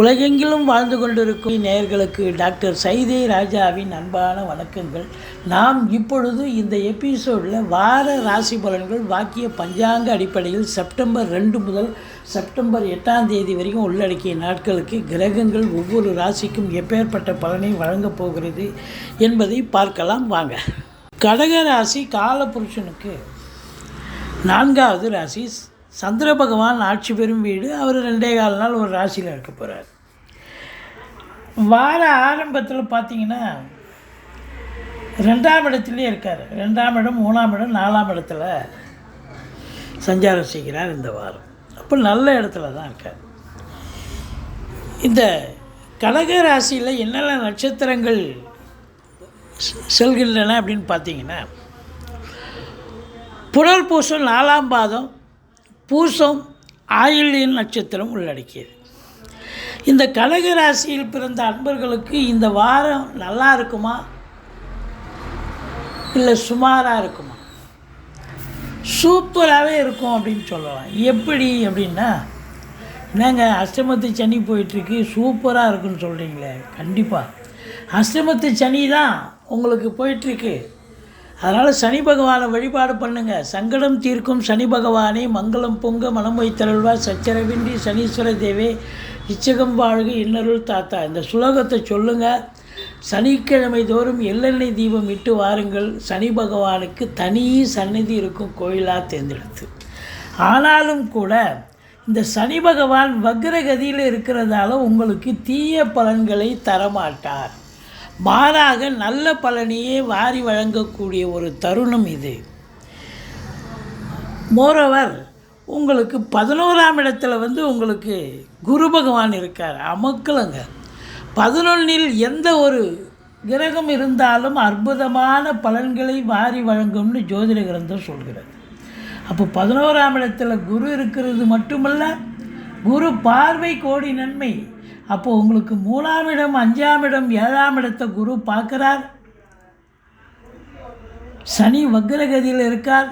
உலகெங்கிலும் வாழ்ந்து கொண்டிருக்கும் நேயர்களுக்கு டாக்டர் சைதே ராஜாவின் அன்பான வணக்கங்கள். நாம் இப்பொழுது இந்த எபிசோடில் வார ராசி பலன்கள் வாக்கிய பஞ்சாங்க அடிப்படையில் செப்டம்பர் ரெண்டு முதல் செப்டம்பர் எட்டாம் தேதி வரைக்கும் உள்ளடக்கிய நாட்களுக்கு கிரகங்கள் ஒவ்வொரு ராசிக்கும் எப்பேற்பட்ட பலனை வழங்கப் போகிறது என்பதை பார்க்கலாம் வாங்க. கடக ராசி காலபுருஷனுக்கு நான்காவது ராசி. சந்திர பகவான் ஆட்சி பெறும் வீடு. அவர் ரெண்டே கால் நாள் ஒரு ராசியில் இருக்க போகிறார் வார ஆரம்பத்தில் பார்த்தீங்கன்னா ரெண்டாம் இடத்துலேயே இருக்கார். ரெண்டாம் இடம் மூணாம் இடம் நாலாம் இடத்துல சஞ்சாரம் செய்கிறார் இந்த வாரம். அப்போ நல்ல இடத்துல தான் இருக்கார். இந்த கடக ராசியில் என்னென்ன நட்சத்திரங்கள் செல்கின்றன அப்படின்னு பார்த்தீங்கன்னா புரல் பூசம் நாலாம் பாதம் பூசம் ஆயில்யின் நட்சத்திரம் உள்ளடக்கியது. இந்த கடக ராசியில் பிறந்த அன்பர்களுக்கு இந்த வாரம் நல்லா இருக்குமா? இல்லை சுமாராக இருக்குமா? சூப்பராகவே இருக்கும் அப்படின்னு சொல்லலாம். எப்படி அப்படின்னா என்னங்க அஷ்டமத்து சனி போயிட்டுருக்கு சூப்பராக இருக்குன்னு சொல்கிறீங்களே கண்டிப்பாக அஷ்டமத்து சனி தான் உங்களுக்கு போயிட்டுருக்கு. அதனால் சனி பகவானை வழிபாடு பண்ணுங்க. சங்கடம் தீர்க்கும் சனி பகவானே மங்களம் பொங்க மனம் வைத்தருள்வா சச்சரவின்றி சனீஸ்வர தேவே இச்சகம் வாழ்க இன்னருள் தாத்தா. இந்த சுலோகத்தை சொல்லுங்கள் சனிக்கிழமை தோறும் எள்ளெண்ணெய் தீபம் இட்டு வாருங்கள். சனி பகவானுக்கு தனி சந்நிதி இருக்கும் கோயிலாக தேர்ந்தெடுத்து. ஆனாலும் கூட இந்த சனி பகவான் வக்ரகதியில் இருக்கிறதால உங்களுக்கு தீய பலன்களை தரமாட்டார். மாறாக நல்ல பலனையே வாரி வழங்கக்கூடிய ஒரு தருணம் இது. மோரோவர் உங்களுக்கு பதினோராம் இடத்துல வந்து உங்களுக்கு குரு பகவான் இருக்கார். அமக்கலங்க. பதினொன்றில் எந்த ஒரு கிரகம் இருந்தாலும் அற்புதமான பலன்களை வாரி வழங்கும்னு ஜோதிட கிரந்தம் சொல்கிறது. அப்போ பதினோராம் இடத்துல குரு இருக்கிறது மட்டுமல்ல குரு பார்வை கோடி நன்மை. அப்போ உங்களுக்கு மூணாம் இடம் அஞ்சாம் இடம் ஏழாம் இடத்தை குரு பார்க்குறார். சனி வக்ரகதியில் இருக்கார்.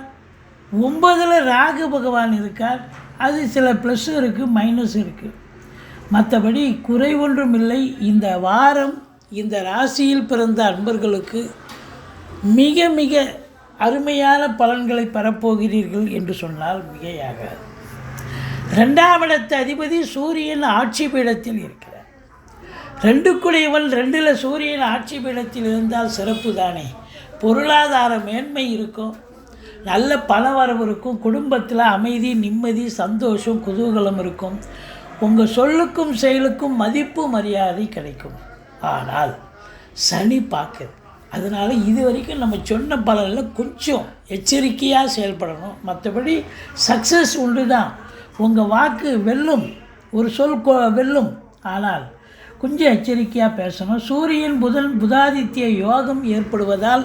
ஒன்பதில் ராகு பகவான் இருக்கார். அது சில ப்ளஸ் இருக்குது மைனஸ் இருக்குது மற்றபடி குறை ஒன்றும் இல்லை. இந்த வாரம் இந்த ராசியில் பிறந்த அன்பர்களுக்கு மிக மிக அருமையான பலன்களை பெறப்போகிறீர்கள் என்று சொன்னால் மிகையாகாது. ரெண்டாம் இடத்து அதிபதி சூரியன் ஆட்சி பீடத்தில் இருக்கிறார். ரெண்டுக்குடையவன் ரெண்டில் சூரியன் ஆட்சி பீடத்தில் இருந்தால் சிறப்பு தானே. பொருளாதார மேன்மை இருக்கும். நல்ல பண வரவு இருக்கும். குடும்பத்தில் அமைதி நிம்மதி சந்தோஷம் குதூகலம் இருக்கும். உங்கள் சொல்லுக்கும் செயலுக்கும் மதிப்பு மரியாதை கிடைக்கும். ஆனால் சனி பார்க்குது. அதனால் இது வரைக்கும் நம்ம சொன்ன பலனில் கொஞ்சம் எச்சரிக்கையாக செயல்படணும். மற்றபடி சக்ஸஸ் உண்டு தான் உங்கள் வாக்கு வெல்லும் ஒரு சொல் வெல்லும். ஆனால் கொஞ்சம் எச்சரிக்கையாக பேசணும். சூரியன் புதன் புதாதித்ய யோகம் ஏற்படுவதால்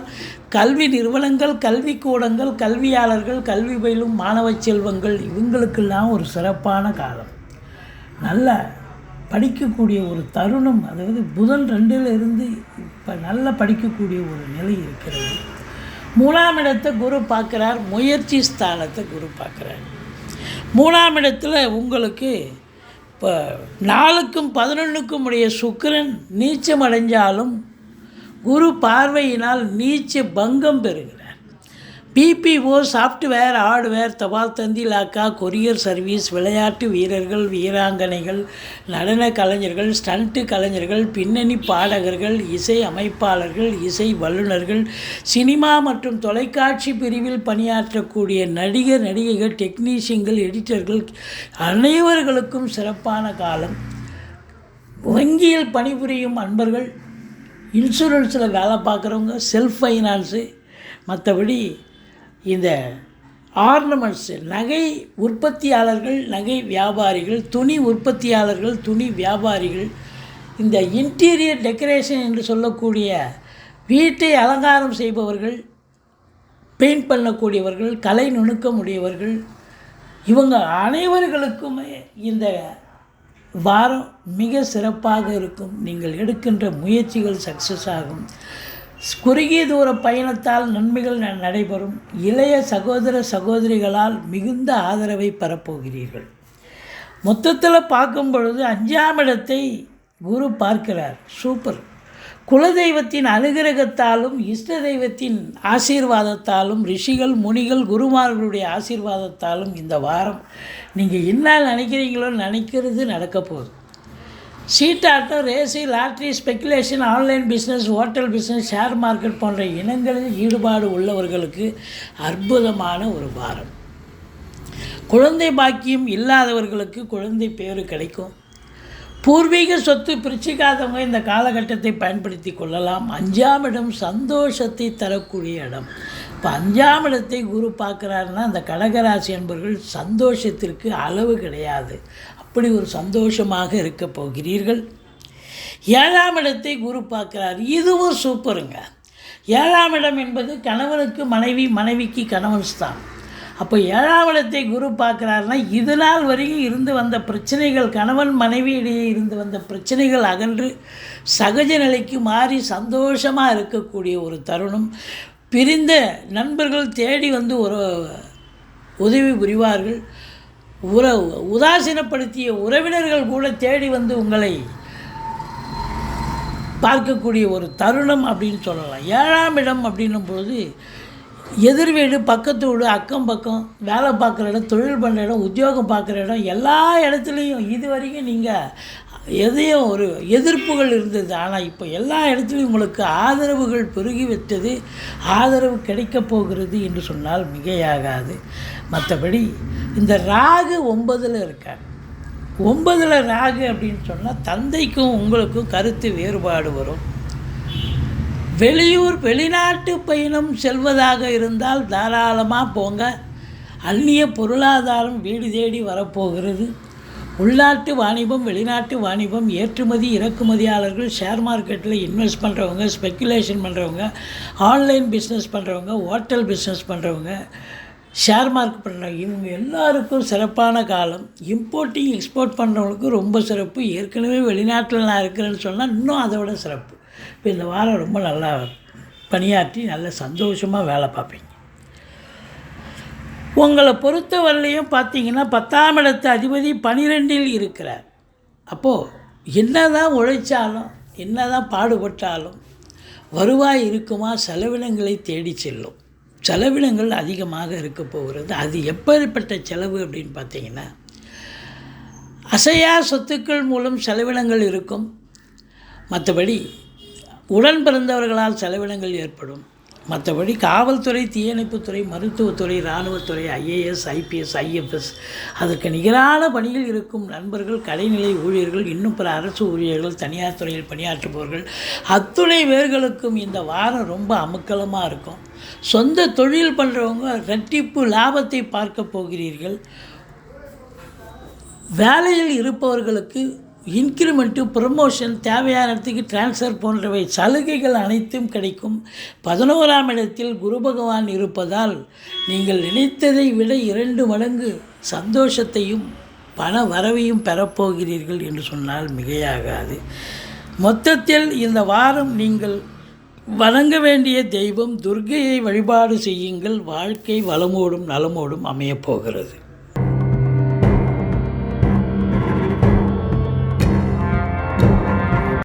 கல்வி நிறுவனங்கள் கல்விக்கூடங்கள் கல்வியாளர்கள் கல்வி பயிலும் மாணவ செல்வங்கள் இவங்களுக்கெல்லாம் ஒரு சிறப்பான காலம். நல்ல படிக்கக்கூடிய ஒரு தருணம் அதாவது புதன் ரெண்டில் இருந்து இப்போ நல்லா படிக்கக்கூடிய ஒரு நிலை இருக்கிறது. மூணாம் இடத்தை குரு பார்க்குறார் முயற்சி ஸ்தானத்தை குரு பார்க்குறார். மூணாம் இடத்துல உங்களுக்கு இப்போ நாலுக்கும் பதினொன்றுக்கும் உடைய சுக்கிரன் நீச்சம் அடைஞ்சாலும் குரு பார்வையினால் நீச்ச பங்கம் பெறுகிறார். பிபிஓ சாஃப்ட்வேர் ஹார்ட்வேர் தபால் தந்தி லாக்கா கொரியர் சர்வீஸ் விளையாட்டு வீரர்கள் வீராங்கனைகள் நடன கலைஞர்கள் ஸ்டண்ட்டு கலைஞர்கள் பின்னணி பாடகர்கள் இசை அமைப்பாளர்கள் இசை வல்லுநர்கள் சினிமா மற்றும் தொலைக்காட்சி பிரிவில் பணியாற்றக்கூடிய நடிகர் நடிகைகள் டெக்னீஷியன்கள் எடிட்டர்கள் அனைவர்களுக்கும் சிறப்பான காலம். வங்கியில் பணிபுரியும் அன்பர்கள் இன்சூரன்ஸில் வேலை பார்க்குறவங்க செல்ஃப் ஃபைனான்ஸு மற்றபடி இந்த ஆர்னமெண்ட்ஸ் நகை உற்பத்தியாளர்கள் நகை வியாபாரிகள் துணி உற்பத்தியாளர்கள் துணி வியாபாரிகள் இந்த இன்டீரியர் டெக்கரேஷன் என்று சொல்லக்கூடிய வீட்டை அலங்காரம் செய்பவர்கள் பெயிண்ட் பண்ணக்கூடியவர்கள் கலை நுணுக்கம் உடையவர்கள் இவங்க அனைவர்களுக்குமே இந்த வாரம் மிக சிறப்பாக இருக்கும். நீங்கள் எடுக்கின்ற முயற்சிகள் சக்ஸஸ் ஆகும். குறுகிய தூர பயணத்தால் நன்மைகள் ந- நடைபெறும். இளைய சகோதர சகோதரிகளால் மிகுந்த ஆதரவை பெறப்போகிறீர்கள். மொத்தத்தில் பார்க்கும் பொழுது அஞ்சாம் இடத்தை குரு பார்க்கிறார். சூப்பர். குலதெய்வத்தின் அனுகிரகத்தாலும் இஷ்ட தெய்வத்தின் ஆசீர்வாதத்தாலும் ரிஷிகள் முனிகள் குருமார்களுடைய ஆசீர்வாதத்தாலும் இந்த வாரம் நீங்கள் என்ன நினைக்கிறீங்களோ நினைக்கிறது நடக்க போகுது. சீட்டாட்டம் ரேசி lottery speculation online business hotel business share market போன்ற இனங்களில் ஈடுபாடு உள்ளவர்களுக்கு அற்புதமான ஒரு வாரம் குழந்தை பாக்கியம் இல்லாதவர்களுக்கு குழந்தை பேர் கிடைக்கும். பூர்வீக சொத்து பிரிச்சுக்காதவங்க இந்த காலகட்டத்தை பயன்படுத்தி கொள்ளலாம். அஞ்சாம் இடம் சந்தோஷத்தை தரக்கூடிய இடம். இப்போ அஞ்சாம் இடத்தை குரு பார்க்குறாருன்னா அந்த கடகராசி என்பவர்கள் சந்தோஷத்திற்கு அளவு கிடையாது. அப்படி ஒரு சந்தோஷமாக இருக்க போகிறீர்கள். ஏழாம் இடத்தை குரு பார்க்கிறார். இதுவும் சூப்பருங்க. ஏழாம் இடம் என்பது கணவனுக்கு மனைவி மனைவிக்கு கணவன் தான் அப்போ ஏழாம் இடத்தை குரு பார்க்குறாருன்னா இது நாள் வரைக்கும் இருந்து வந்த பிரச்சனைகள் கணவன் மனைவி இடையே இருந்து வந்த பிரச்சனைகள் அகன்று சகஜ நிலைக்கு மாறி சந்தோஷமாக இருக்கக்கூடிய ஒரு தருணம். பிரிந்த நண்பர்கள் தேடி வந்து ஒரு உதவி புரிவார்கள். உற உதாசீனப்படுத்திய உறவினர்கள் கூட தேடி வந்து உங்களை பார்க்கக்கூடிய ஒரு தருணம் அப்படின்னு சொல்லலாம். ஏழாம் இடம் அப்படின்னும் பொழுது எதிர் வீடு பக்கத்து வீடு அக்கம் பக்கம் வேலை பார்க்குற இடம் தொழில் பண்ணுற இடம் உத்தியோகம் பார்க்குற இடம் எல்லா இடத்துலையும் இது வரைக்கும் நீங்கள் எதையும் ஒரு எதிர்ப்புகள் இருந்தது. ஆனால் இப்போ எல்லா இடத்துலையும் உங்களுக்கு ஆதரவுகள் பெருகி விட்டது. ஆதரவு கிடைக்கப் போகிறது என்று சொன்னால் மிகையாகாது. மற்றபடி இந்த ராகு ஒன்பதில் இருக்கார். ஒன்பதில் ராகு அப்படின்னு சொன்னால் தந்தைக்கும் உங்களுக்கும் கருத்து வேறுபாடு வரும். வெளியூர் வெளிநாட்டு பயணம் செல்வதாக இருந்தால் தாராளமாக போங்க. அந்நிய பொருளாதாரம் வீடு தேடி வரப்போகிறது. உள்நாட்டு வாணிபம் வெளிநாட்டு வாணிபம் ஏற்றுமதி இறக்குமதியாளர்கள் ஷேர் மார்க்கெட்டில் இன்வெஸ்ட் பண்ணுறவங்க ஸ்பெக்குலேஷன் பண்ணுறவங்க ஆன்லைன் பிஸ்னஸ் பண்ணுறவங்க ஹோட்டல் பிஸ்னஸ் பண்ணுறவங்க ஷேர் மார்க்கெட் பண்ணுறவங்க இவங்க எல்லாருக்கும் சிறப்பான காலம். இம்போர்ட்டிங் எக்ஸ்போர்ட் பண்ணுறவங்களுக்கு ரொம்ப சிறப்பு. ஏற்கனவே வெளிநாட்டில் நான் இருக்கிறேன்னு சொன்னால் இன்னும் அதை விட சிறப்பு. இப்போ இந்த வாரம் ரொம்ப நல்லா பணியாற்றி நல்ல சந்தோஷமாக வேலை பார்ப்பீங்க. உங்களை பொறுத்தவரையிலையும் பார்த்தீங்கன்னா பத்தாம் இடத்து அதிபதி பனிரெண்டில் இருக்கிறார். அப்போது என்ன தான் உழைச்சாலும் என்ன தான் பாடுபட்டாலும் வருவாய் இருக்குமா? செலவினங்களை தேடி செல்லும். செலவினங்கள் அதிகமாக இருக்க போகிறது. அது எப்பேற்பட்ட செலவு அப்படின்னு பார்த்தீங்கன்னா அசையா சொத்துக்கள் மூலம் செலவினங்கள் இருக்கும். மற்றபடி உடன் பிறந்தவர்களால் செலவினங்கள் ஏற்படும். மற்றபடி காவல்துறை தீயணைப்புத்துறை மருத்துவத்துறை இராணுவத்துறை ஐஏஎஸ் ஐபிஎஸ் ஐஎஃப்எஸ். அதற்கு நிகரான பணியில் இருக்கும் நண்பர்கள் கடைநிலை ஊழியர்கள் இன்னும் பிற அரசு ஊழியர்கள் தனியார் துறையில் பணியாற்றுபவர்கள் அத்துணை பேர்களுக்கும் இந்த வாரம் ரொம்ப அமுக்கலமாக இருக்கும். சொந்த தொழில் பண்ணுறவங்க ரெட்டிப்பு லாபத்தை பார்க்க போகிறீர்கள். வேலையில் இருப்பவர்களுக்கு இன்க்ரிமெண்ட்டு ப்ரமோஷன் தேவையான இடத்துக்கு டிரான்ஸ்ஃபர் போன்றவை சலுகைகள் அனைத்தும் கிடைக்கும். பதினோராம் இடத்தில் குரு பகவான் இருப்பதால் நீங்கள் நினைத்ததை விட இரண்டு மடங்கு சந்தோஷத்தையும் பண வரவையும் பெறப்போகிறீர்கள் என்று சொன்னால் மிகையாகாது. மொத்தத்தில் இந்த வாரம் நீங்கள் வணங்க வேண்டிய தெய்வம் துர்க்கையை வழிபாடு செய்யுங்கள். வாழ்க்கை வளமோடும் நலமோடும் அமையப் போகிறது.